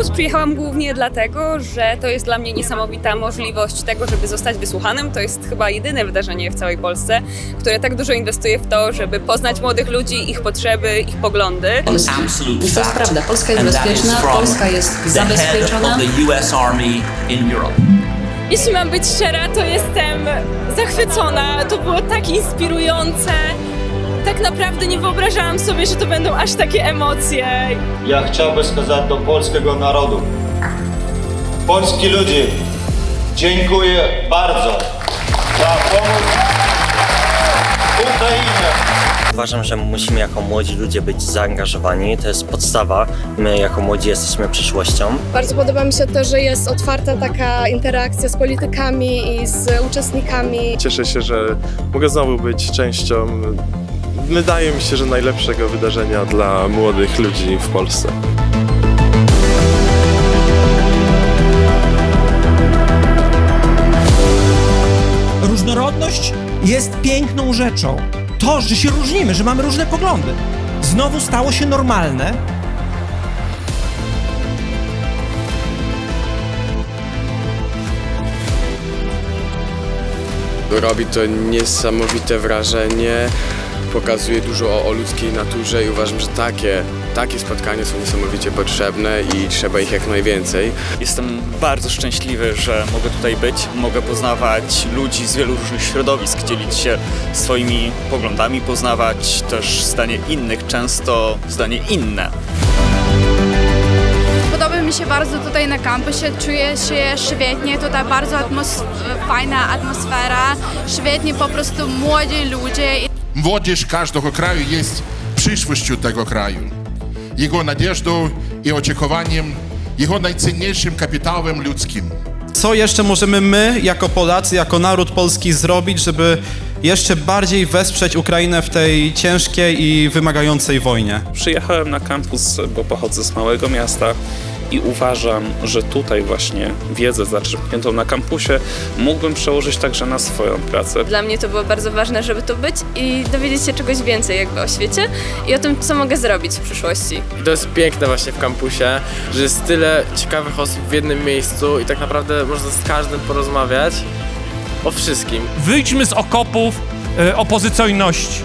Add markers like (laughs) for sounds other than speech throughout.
kampus przyjechałam głównie dlatego, że to jest dla mnie niesamowita możliwość tego, żeby zostać wysłuchanym. To jest chyba jedyne wydarzenie w całej Polsce, które tak dużo inwestuje w to, żeby poznać młodych ludzi, ich potrzeby, ich poglądy. To jest prawda. Polska jest bezpieczna, Polska jest zabezpieczona. of the US Army in Europe. Jeśli mam być szczera, to jestem zachwycona. To było tak inspirujące Tak naprawdę nie wyobrażałam sobie, że to będą aż takie emocje. Ja chciałbym сказать do polskiego narodu. Polski ludzie, dziękuję bardzo za pomoc Ukrainie. Uważam, że musimy jako młodzi ludzie być zaangażowani. To jest podstawa. My jako młodzi jesteśmy przyszłością. Bardzo podoba mi się to, że jest otwarta taka interakcja z politykami i z uczestnikami. Cieszę się, że mogę znowu być częścią, wydaje mi się, że najlepszego wydarzenia dla młodych ludzi w Polsce. Różnorodność jest piękną rzeczą. To, że się różnimy, że mamy różne poglądy, znowu stało się normalne. Robi to niesamowite wrażenie, pokazuje dużo o, o ludzkiej naturze i uważam, że takie, takie spotkania są niesamowicie potrzebne i trzeba ich jak najwięcej. Jestem bardzo szczęśliwy, że mogę tutaj być, mogę poznawać ludzi z wielu różnych środowisk, dzielić się swoimi poglądami, poznawać też zdanie innych, często zdanie inne. Mi się bardzo tutaj na kampusie, czuję się świetnie, tutaj bardzo atmos- fajna atmosfera, świetnie po prostu młodzi ludzie. Młodzież każdego kraju jest przyszłością tego kraju. Jego nadzieżdą i oczekiwaniem, jego najcenniejszym kapitałem ludzkim. Co jeszcze możemy my, jako Polacy, jako naród polski zrobić, żeby jeszcze bardziej wesprzeć Ukrainę w tej ciężkiej i wymagającej wojnie? Przyjechałem na kampus, bo pochodzę z małego miasta i uważam, że tutaj właśnie wiedzę zaczerpniętą na kampusie mógłbym przełożyć także na swoją pracę. Dla mnie to było bardzo ważne, żeby tu być i dowiedzieć się czegoś więcej jakby o świecie i o tym, co mogę zrobić w przyszłości. To jest piękne właśnie w kampusie, że jest tyle ciekawych osób w jednym miejscu i tak naprawdę można z każdym porozmawiać o wszystkim. Wyjdźmy z okopów e, opozycyjności.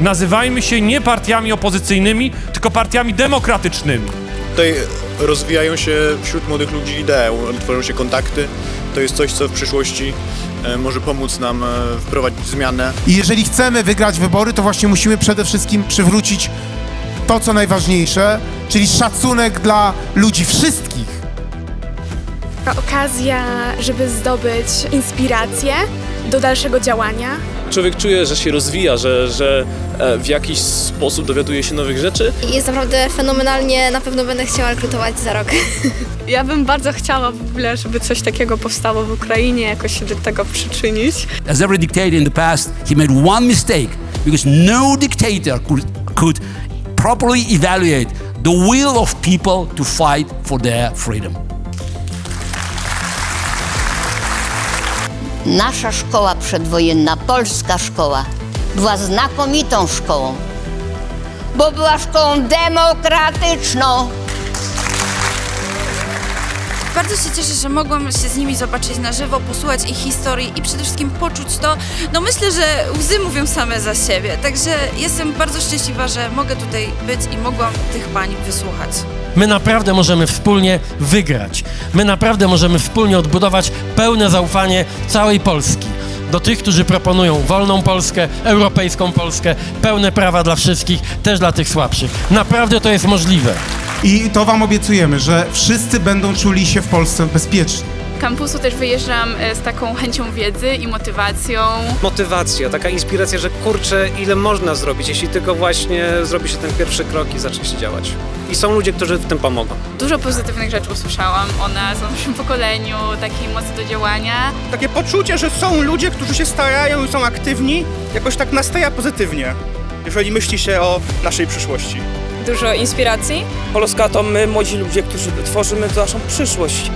Nazywajmy się nie partiami opozycyjnymi, tylko partiami demokratycznymi. Tutaj rozwijają się wśród młodych ludzi idee, tworzą się kontakty. To jest coś, co w przyszłości e, może pomóc nam e, wprowadzić zmianę. I jeżeli chcemy wygrać wybory, to właśnie musimy przede wszystkim przywrócić to, co najważniejsze, czyli szacunek dla ludzi wszystkich. Okazja, żeby zdobyć inspirację do dalszego działania. Człowiek czuje, że się rozwija, że, że e, w jakiś sposób dowiaduje się nowych rzeczy. Jest naprawdę fenomenalnie, na pewno będę chciała rekrutować za rok. (laughs) Ja bym bardzo chciała w ogóle, żeby coś takiego powstało w Ukrainie, jakoś się do tego przyczynić. As every dictator in the past, he made one mistake because no dictator could, could properly evaluate the will of people to fight for their freedom. Nasza szkoła przedwojenna, polska szkoła, była znakomitą szkołą, bo była szkołą demokratyczną. Bardzo się cieszę, że mogłam się z nimi zobaczyć na żywo, posłuchać ich historii i przede wszystkim poczuć to. No myślę, że łzy mówią same za siebie, także jestem bardzo szczęśliwa, że mogę tutaj być i mogłam tych pań wysłuchać. My naprawdę możemy wspólnie wygrać. My naprawdę możemy wspólnie odbudować pełne zaufanie całej Polski. Do tych, którzy proponują wolną Polskę, europejską Polskę, pełne prawa dla wszystkich, też dla tych słabszych. Naprawdę to jest możliwe. I to wam obiecujemy, że wszyscy będą czuli się w Polsce bezpiecznie. Kampusu też wyjeżdżam e, z taką chęcią wiedzy i motywacją. Motywacja, taka inspiracja, że kurczę, ile można zrobić, jeśli tylko właśnie zrobi się ten pierwszy krok i zacznie się działać. I są ludzie, którzy w tym pomogą. Dużo pozytywnych rzeczy usłyszałam o nas, o naszym pokoleniu, takiej mocy do działania. Takie poczucie, że są ludzie, którzy się starają i są aktywni, jakoś tak nastaja pozytywnie, jeżeli myśli się o naszej przyszłości. Dużo inspiracji. Polska to my, młodzi ludzie, którzy tworzymy naszą przyszłość.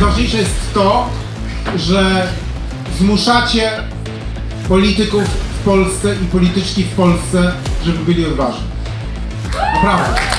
Najważniejsze jest to, że zmuszacie polityków w Polsce i polityczki w Polsce, żeby byli odważni. Naprawdę.